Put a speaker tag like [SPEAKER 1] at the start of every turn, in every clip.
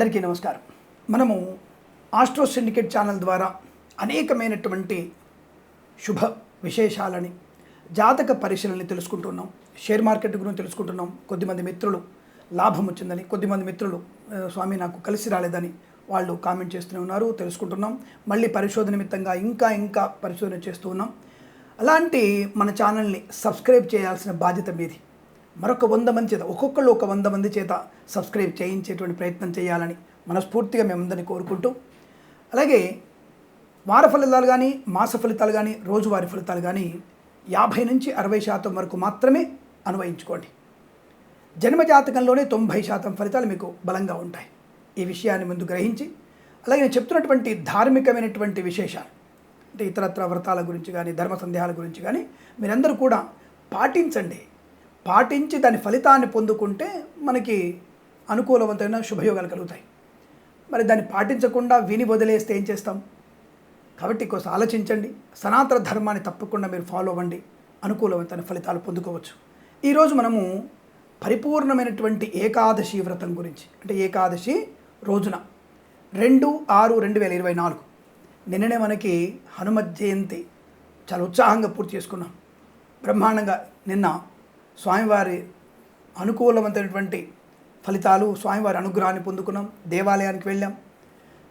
[SPEAKER 1] అందరికీ నమస్కారం. మనము ఆస్ట్రో సిండికేట్ ఛానల్ ద్వారా అనేకమైనటువంటి శుభ విశేషాలని జాతక పరిశీలనని తెలుసుకుంటున్నాం. షేర్ మార్కెట్ గురించి తెలుసుకుంటున్నాం. కొద్దిమంది మిత్రులు లాభం వచ్చిందని కొద్దిమంది మిత్రులు స్వామి నాకు కలిసి రాలేదని వాళ్ళు కామెంట్ చేస్తూనే ఉన్నారు తెలుసుకుంటున్నాం. మళ్ళీ పరిశోధన నిమిత్తంగా ఇంకా ఇంకా పరిశోధన చేస్తూ ఉన్నాం. అలాంటి మన ఛానల్ని సబ్స్క్రైబ్ చేయాల్సిన బాధ్యత మీది. మరొక వంద మంది చేత ఒక్కొక్కళ్ళు ఒక వంద మంది చేత సబ్స్క్రైబ్ చేయించేటువంటి ప్రయత్నం చేయాలని మనస్ఫూర్తిగా మేమందరినీ కోరుకుంటూ అలాగే వార ఫలితాలు కానీ మాస ఫలితాలు కానీ రోజువారి ఫలితాలు కానీ యాభై నుంచి అరవై శాతం వరకు మాత్రమే అన్వయించుకోండి. జన్మ జాతకంలోనే తొంభై శాతం ఫలితాలు మీకు బలంగా ఉంటాయి. ఈ విషయాన్ని ముందు గ్రహించి అలాగే నేను చెప్తున్నటువంటి ధార్మికమైనటువంటి విశేషాలు అంటే ఇతరత్ర వ్రతాల గురించి కానీ ధర్మ సందేహాల గురించి కానీ మీరందరూ కూడా పాటించండి. పాటించి దాని ఫలితాన్ని పొందుకుంటే మనకి అనుకూలవంతమైన శుభయోగాలు కలుగుతాయి. మరి దాన్ని పాటించకుండా విని వదిలేస్తే ఏం చేస్తాం? కాబట్టి కోసం ఆలోచించండి. సనాతన ధర్మాన్ని తప్పకుండా మీరు ఫాలో అవ్వండి. అనుకూలవంతమైన ఫలితాలు పొందుకోవచ్చు. ఈరోజు మనము పరిపూర్ణమైనటువంటి ఏకాదశి వ్రతం గురించి అంటే ఏకాదశి రోజున రెండు ఆరు రెండు వేల ఇరవై నాలుగు నిన్ననే మనకి హనుమత్ జయంతి చాలా ఉత్సాహంగా పూర్తి చేసుకున్నాం. బ్రహ్మాండంగా నిన్న స్వామివారి అనుకూలవంతమైనటువంటి ఫలితాలు స్వామివారి అనుగ్రహాన్ని పొందుకున్నాం దేవాలయానికి వెళ్ళాం.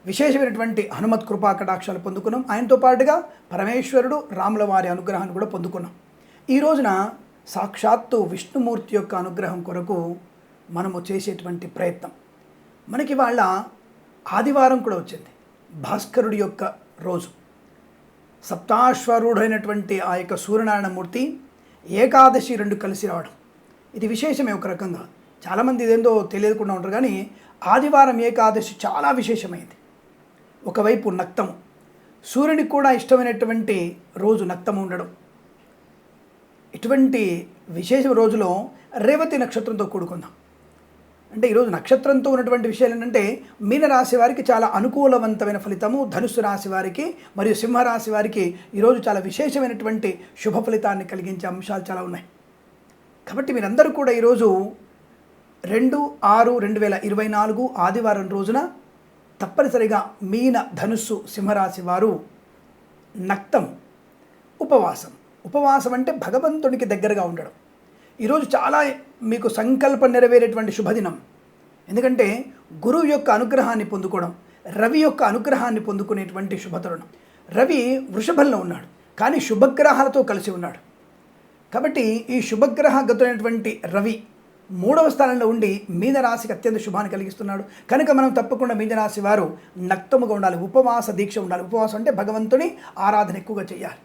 [SPEAKER 1] విశేషమైనటువంటి హనుమత్ కృపా కటాక్షాలు పొందుకున్నాం. ఆయనతో పాటుగా పరమేశ్వరుడు రాముల వారి అనుగ్రహాన్ని కూడా పొందుకున్నాం. ఈ రోజున సాక్షాత్తు విష్ణుమూర్తి యొక్క అనుగ్రహం కొరకు మనము చేసేటువంటి ప్రయత్నం. మనకి వాళ్ళ ఆదివారం కూడా వచ్చింది. భాస్కరుడి యొక్క రోజు. సప్తాశ్వరుడైనటువంటి ఆ యొక్క సూర్యనారాయణమూర్తి ఏకాదశి రెండు కలిసి రావడం. ఇది విశేషమే ఒక రకంగా. చాలామంది ఇదేందో తెలియకుండా ఉంటారు కానీ ఆదివారం ఏకాదశి చాలా విశేషమైంది. ఒకవైపు నక్తము. సూర్యునికి కూడా ఇష్టమైనటువంటి రోజు నక్తము ఉండడం. ఇటువంటి విశేష రోజులో రేవతి నక్షత్రంతో కూడుకుందాం. అంటే ఈరోజు నక్షత్రంతో ఉన్నటువంటి విషయాలు ఏంటంటే మీనరాశి వారికి చాలా అనుకూలవంతమైన ఫలితము ధనుస్సు రాశి వారికి మరియు సింహరాశి వారికి ఈరోజు చాలా విశేషమైనటువంటి శుభ ఫలితాన్ని కలిగించే అంశాలు చాలా ఉన్నాయి. కాబట్టి మీరందరూ కూడా ఈరోజు రెండు ఆరు రెండు వేల ఇరవై నాలుగు ఆదివారం రోజున తప్పనిసరిగా మీన ధనుస్సు సింహరాశి వారు నక్తం ఉపవాసం. ఉపవాసం అంటే భగవంతునికి దగ్గరగా ఉండడం. ఈరోజు చాలా మీకు సంకల్పం నెరవేరేటువంటి శుభదినం. ఎందుకంటే గురువు యొక్క అనుగ్రహాన్ని పొందుకోవడం రవి యొక్క అనుగ్రహాన్ని పొందుకునేటువంటి శుభతరుణం. రవి వృషభంలో ఉన్నాడు కానీ శుభగ్రహాలతో కలిసి ఉన్నాడు. కాబట్టి ఈ శుభగ్రహగతులైనటువంటి రవి మూడవ స్థానంలో ఉండి మీనరాశికి అత్యంత శుభాన్ని కలిగిస్తున్నాడు. కనుక మనం తప్పకుండా మీనరాశి వారు నక్తముగా ఉండాలి ఉపవాస దీక్ష ఉండాలి. ఉపవాసం అంటే భగవంతుని ఆరాధన ఎక్కువగా చేయాలి.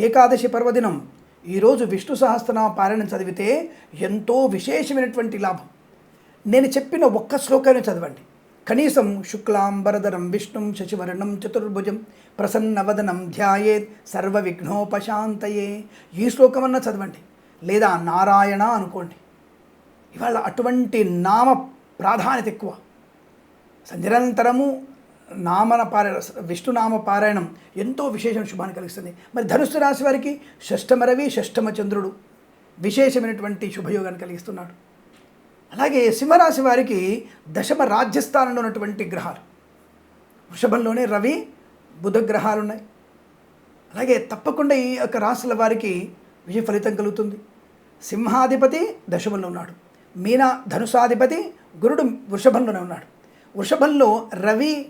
[SPEAKER 1] ఏకాదశి పర్వదినం ఈరోజు విష్ణు సహస్రనామ పారాయణం చదివితే ఎంతో విశేషమైనటువంటి లాభం. నేను చెప్పిన ఒక్క శ్లోకాన్ని చదవండి. కనీసం శుక్లాంబరధరం విష్ణుం శశివర్ణం చతుర్భుజం ప్రసన్నవదనం ధ్యాయేత్ సర్వ విఘ్నోపశాంతయే ఈ శ్లోకమన్నా చదవండి. లేదా నారాయణ అనుకోండి. ఇవాళ అటువంటి నామ ప్రాధాన్యత ఎక్కువ. నిరంతరము నామన పారాయణ విష్ణునామ పారాయణం ఎంతో విశేషం శుభాన్ని కలిగిస్తుంది. మరి ధనుస్సు రాశి వారికి షష్టమ రవి షష్టమ చంద్రుడు విశేషమైనటువంటి శుభయోగాన్ని కలిగిస్తున్నాడు. అలాగే సింహరాశి వారికి దశమ రాజ్యస్థానంలో ఉన్నటువంటి గ్రహాలు. వృషభంలోనే రవి బుధ గ్రహాలు ఉన్నాయి అలాగే తప్పకుండా ఈ యొక్క రాశుల వారికి విజయ ఫలితం కలుగుతుంది. సింహాధిపతి దశమంలో ఉన్నాడు. మీన ధనుసాధిపతి గురుడు వృషభంలోనే ఉన్నాడు. వృషభంలో రవి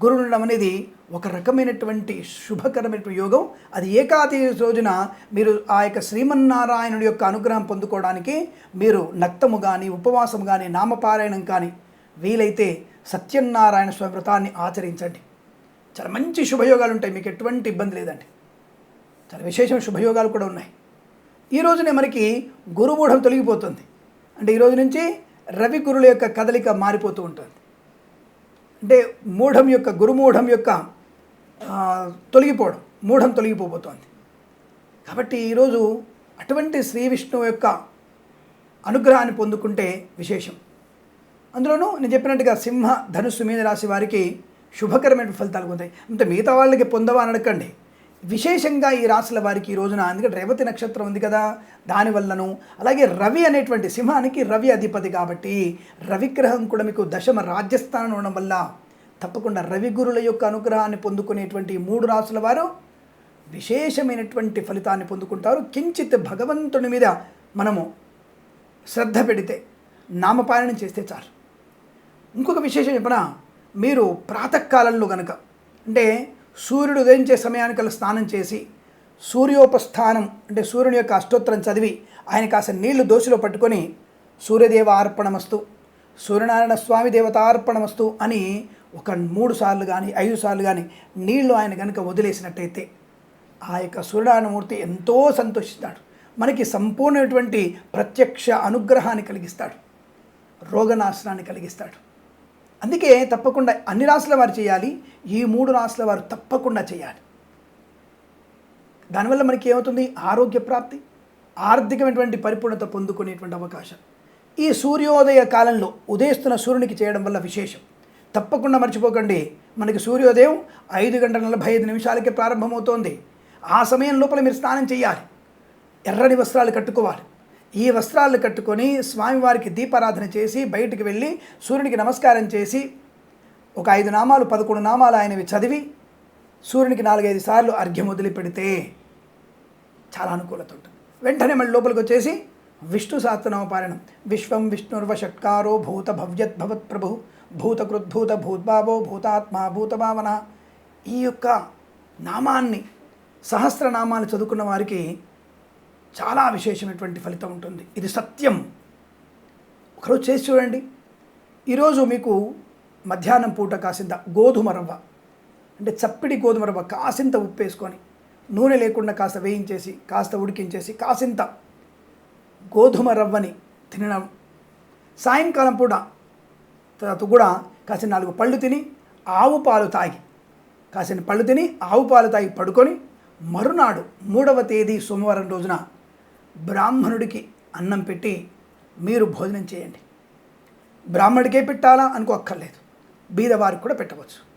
[SPEAKER 1] గురుడు ఉండడం అనేది ఒక రకమైనటువంటి శుభకరమైనటువంటి యోగం అది ఏకాదశి రోజున మీరు ఆ యొక్క శ్రీమన్నారాయణుడి యొక్క అనుగ్రహం పొందుకోవడానికి మీరు నక్తము కానీ ఉపవాసం కానీ నామపారాయణం కానీ వీలైతే సత్యనారాయణ స్వామి వ్రతాన్ని ఆచరించండి. చాలా మంచి శుభయోగాలు ఉంటాయి. మీకు ఎటువంటి ఇబ్బంది లేదండి. చాలా విశేషమైన శుభయోగాలు కూడా ఉన్నాయి. ఈ రోజునే మనకి గురుమూఢం తొలగిపోతుంది. అంటే ఈ రోజు నుంచి రవి గురుల యొక్క కదలిక మారిపోతూ ఉంటుంది. అంటే మూఢం యొక్క గురుమూఢం యొక్క తొలగిపోవడం మూఢం తొలగిపోబోతోంది. కాబట్టి ఈరోజు అటువంటి శ్రీ విష్ణువు యొక్క అనుగ్రహాన్ని పొందుకుంటే విశేషం. అందులోనూ నేను చెప్పినట్టుగా సింహ ధనుస్సు మీద రాశి వారికి శుభకరమైన ఫలితాలు పొందాయి అంటే మిగతా వాళ్ళకి పొందవా అని అడగండి విశేషంగా ఈ రాశుల వారికి ఈ రోజున ఎందుకంటే రేవతి నక్షత్రం ఉంది కదా దానివల్లను అలాగే రవి అనేటువంటి సింహానికి రవి అధిపతి కాబట్టి రవిగ్రహం కూడా మీకు దశమ రాజ్యస్థానం ఉండడం వల్ల తప్పకుండా రవి గురుల యొక్క అనుగ్రహాన్ని పొందుకునేటువంటి మూడు రాసుల వారు విశేషమైనటువంటి ఫలితాన్ని పొందుకుంటారు. కించిత్ భగవంతుని మీద మనము శ్రద్ధ పెడితే నామపాలన చేస్తే చాలు. ఇంకొక విశేషం చెప్పనా మీరు ప్రాతకాలంలో కనుక అంటే సూర్యుడు ఉదయించే సమయానికల్లా స్నానం చేసి సూర్యోపస్థానం అంటే సూర్యుని యొక్క అష్టోత్తరం చదివి ఆయన కాస్త నీళ్ళు దోశలో పట్టుకొని సూర్యదేవ అర్పణమస్తు సూర్యనారాయణ స్వామి దేవతార్పణమస్తు అని ఒక మూడు సార్లు కానీ ఐదు సార్లు కానీ నీళ్ళు ఆయన కనుక వదిలేసినట్టయితే ఆ యొక్క సూర్యనారాయణమూర్తి ఎంతో సంతోషిస్తాడు. మనకి సంపూర్ణమైనటువంటి ప్రత్యక్ష అనుగ్రహాన్ని కలిగిస్తాడు. రోగనాశనాన్ని కలిగిస్తాడు. అందుకే తప్పకుండా అన్ని రాసుల వారు చేయాలి ఈ మూడు రాసుల వారు తప్పకుండా చేయాలి. దానివల్ల మనకి ఏమవుతుంది? ఆరోగ్య ప్రాప్తి ఆర్థికమైనటువంటి పరిపూర్ణత పొందుకునేటువంటి అవకాశం. ఈ సూర్యోదయ కాలంలో ఉదయిస్తున్న సూర్యునికి చేయడం వల్ల విశేషం. తప్పకుండా మర్చిపోకండి మనకి సూర్యోదయం ఐదు గంటల నలభై ఐదు నిమిషాలకే ప్రారంభమవుతోంది. ఆ సమయం లోపల మీరు స్నానం చేయాలి. ఎర్రని వస్త్రాలు కట్టుకోవాలి. ఈ వస్త్రాలు కట్టుకొని స్వామివారికి దీపారాధన చేసి బయటికి వెళ్ళి సూర్యునికి నమస్కారం చేసి ఒక ఐదు నామాలు పదకొండు నామాలు ఆయనవి చదివి సూర్యునికి నాలుగైదు సార్లు అర్ఘ్యం వదిలిపెడితే చాలా అనుకూలత ఉంటుంది. వెంటనే మళ్ళీ లోపలికి వచ్చేసి విష్ణు సహస్రనామపారాయణం విశ్వం విష్ణుర్వ షట్కారో భూత భవ్యత్ భవత్ ప్రభు భూతకృద్భూత భూద్భావో భూతాత్మ భూతభావన ఈ యొక్క నామాన్ని సహస్రనామాన్ని చదువుకున్న వారికి చాలా విశేషమైనటువంటి ఫలితం ఉంటుంది. ఇది సత్యం. ఒకరోజు చేసి చూడండి. ఈరోజు మీకు మధ్యాహ్నం పూట కాసింత గోధుమ రవ్వ అంటే చప్పిడి గోధుమ రవ్వ కాసింత ఉప్పు వేసుకొని నూనె లేకుండా కాస్త వేయించేసి కాస్త ఉడికించేసి కాసింత గోధుమ రవ్వని తినడం. సాయంకాలం పూట తర్వాత కూడా కాసిన నాలుగు పళ్ళు తిని ఆవు పాలు తాగి కాసిన పళ్ళు తిని ఆవు పాలు తాగి పడుకొని మరునాడు మూడవ తేదీ సోమవారం రోజున బ్రాహ్మణుడికి అన్నం పెట్టి మీరు భోజనం చేయండి. బ్రాహ్మడికే పెట్టాలా అనుకోక్కర్లేదు. బీదవారికి కూడా పెట్టవచ్చు.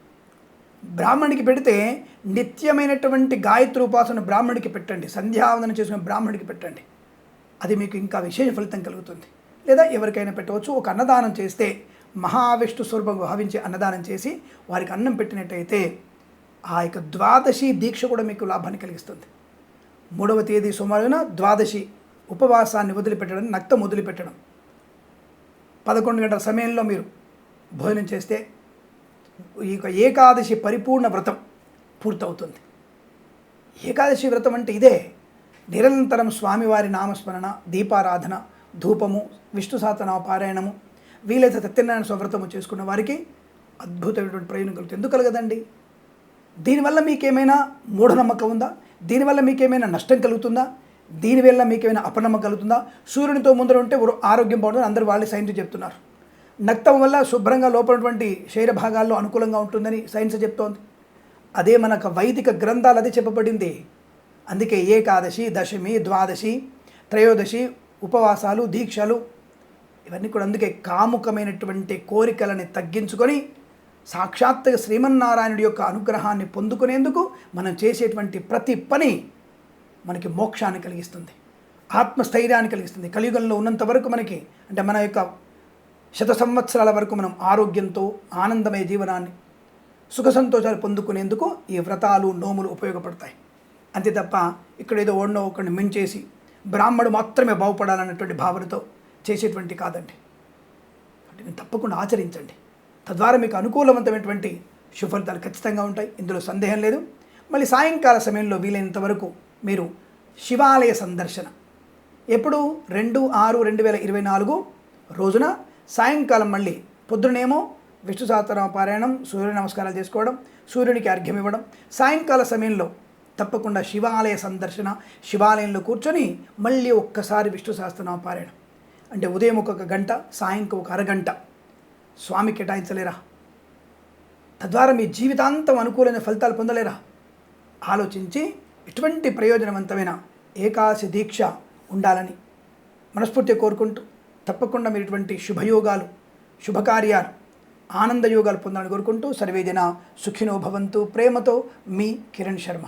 [SPEAKER 1] బ్రాహ్మణికి పెడితే నిత్యమైనటువంటి గాయత్రి ఉపాసన బ్రాహ్మణికి పెట్టండి. సంధ్యావందన చేసిన బ్రాహ్మణికి పెట్టండి. అది మీకు ఇంకా విశేష ఫలితం కలుగుతుంది. లేదా ఎవరికైనా పెట్టవచ్చు. ఒక అన్నదానం చేస్తే మహావిష్ణు స్వరూపం భావించి అన్నదానం చేసి వారికి అన్నం పెట్టినట్టయితే ఆ యొక్క ద్వాదశి దీక్ష కూడా మీకు లాభాన్ని కలిగిస్తుంది. మూడవ తేదీ సుమారున ద్వాదశి ఉపవాసాన్ని వదిలిపెట్టడం నక్తం వదిలిపెట్టడం. పదకొండు గంటల సమయంలో మీరు భోజనం చేస్తే ఈ యొక్క ఏకాదశి పరిపూర్ణ వ్రతం పూర్తవుతుంది. ఏకాదశి వ్రతం అంటే ఇదే. నిరంతరం స్వామివారి నామస్మరణ దీపారాధన ధూపము విష్ణు సహస్రనామ పారాయణము వీలైతే సత్యనారాయణ స్వవ్రతము చేసుకున్న వారికి అద్భుతమైనటువంటి ప్రయోజనం కలుగుతుంది. ఎందుకు కలగదండి దీనివల్ల మీకేమైనా మూఢనమ్మకం ఉందా? దీనివల్ల మీకేమైనా నష్టం కలుగుతుందా? దీనివల్ల మీకేమైనా అపనమ్మకం కలుగుతుందా? సూర్యునితో ముందర ఉంటే ఆరోగ్యం బాగుంటుంది అందరూ వాళ్ళే సైన్స్ చెప్తున్నారు. నక్తం వల్ల శుభ్రంగా లోపలటువంటి శరీర భాగాల్లో అనుకూలంగా ఉంటుందని సైన్స్ చెప్తోంది. అదే మనకు వైదిక గ్రంథాలు అదే చెప్పబడింది. అందుకే ఏకాదశి దశమి ద్వాదశి త్రయోదశి ఉపవాసాలు దీక్షలు ఇవన్నీ కూడా అందుకే కాముకమైనటువంటి కోరికలని తగ్గించుకొని సాక్షాత్తుగా శ్రీమన్నారాయణుడి యొక్క అనుగ్రహాన్ని పొందుకునేందుకు మనం చేసేటువంటి ప్రతి పని మనకి మోక్షాన్ని కలిగిస్తుంది. ఆత్మస్థైర్యాన్ని కలిగిస్తుంది. కలియుగంలో ఉన్నంత వరకు మనకి అంటే మన యొక్క శత సంవత్సరాల వరకు మనం ఆరోగ్యంతో ఆనందమయ జీవనాన్ని సుఖ సంతోషాలు పొందుకునేందుకు ఈ వ్రతాలు నోములు ఉపయోగపడతాయి. అంతే తప్ప ఇక్కడ ఏదో ఓడినో ఒకరిని మించేసి బ్రాహ్మడు మాత్రమే బాగుపడాలన్నటువంటి భావనతో చేసేటువంటి కాదండి. వాటిని తప్పకుండా ఆచరించండి. తద్వారా మీకు అనుకూలవంతమైనటువంటి సుఫలితాలు ఖచ్చితంగా ఉంటాయి. ఇందులో సందేహం లేదు. మళ్ళీ సాయంకాల సమయంలో వీలైనంత వరకు మీరు శివాలయ సందర్శన. ఎప్పుడు? రెండు ఆరు రెండు వేల ఇరవై నాలుగు రోజున సాయంకాలం మళ్ళీ పొద్దునేమో విష్ణు సహస్రనామ పారాయణం సూర్య నమస్కారాలు చేసుకోవడం సూర్యునికి అర్ఘ్యం ఇవ్వడం. సాయంకాల సమయంలో తప్పకుండా శివాలయ సందర్శన శివాలయంలో కూర్చొని మళ్ళీ ఒక్కసారి విష్ణు సహస్రనామ పారాయణం. అంటే ఉదయం ఒక గంట సాయంకం ఒక అరగంట. స్వామి కేటాయించలేరా? తద్వారా మీ జీవితాంతం అనుకూలమైన ఫలితాలు పొందలేరా? ఆలోచించి ఎటువంటి ప్రయోజనవంతమైన ఏకాశ దీక్ష ఉండాలని మనస్ఫూర్తిగా కోరుకుంటూ తప్పకుండా మీరు ఇటువంటి శుభయోగాలు శుభకార్యాలు ఆనందయోగాలు పొందాలని కోరుకుంటూ సర్వేజన సుఖినో భవంతు. ప్రేమతో మీ కిరణ్ శర్మ.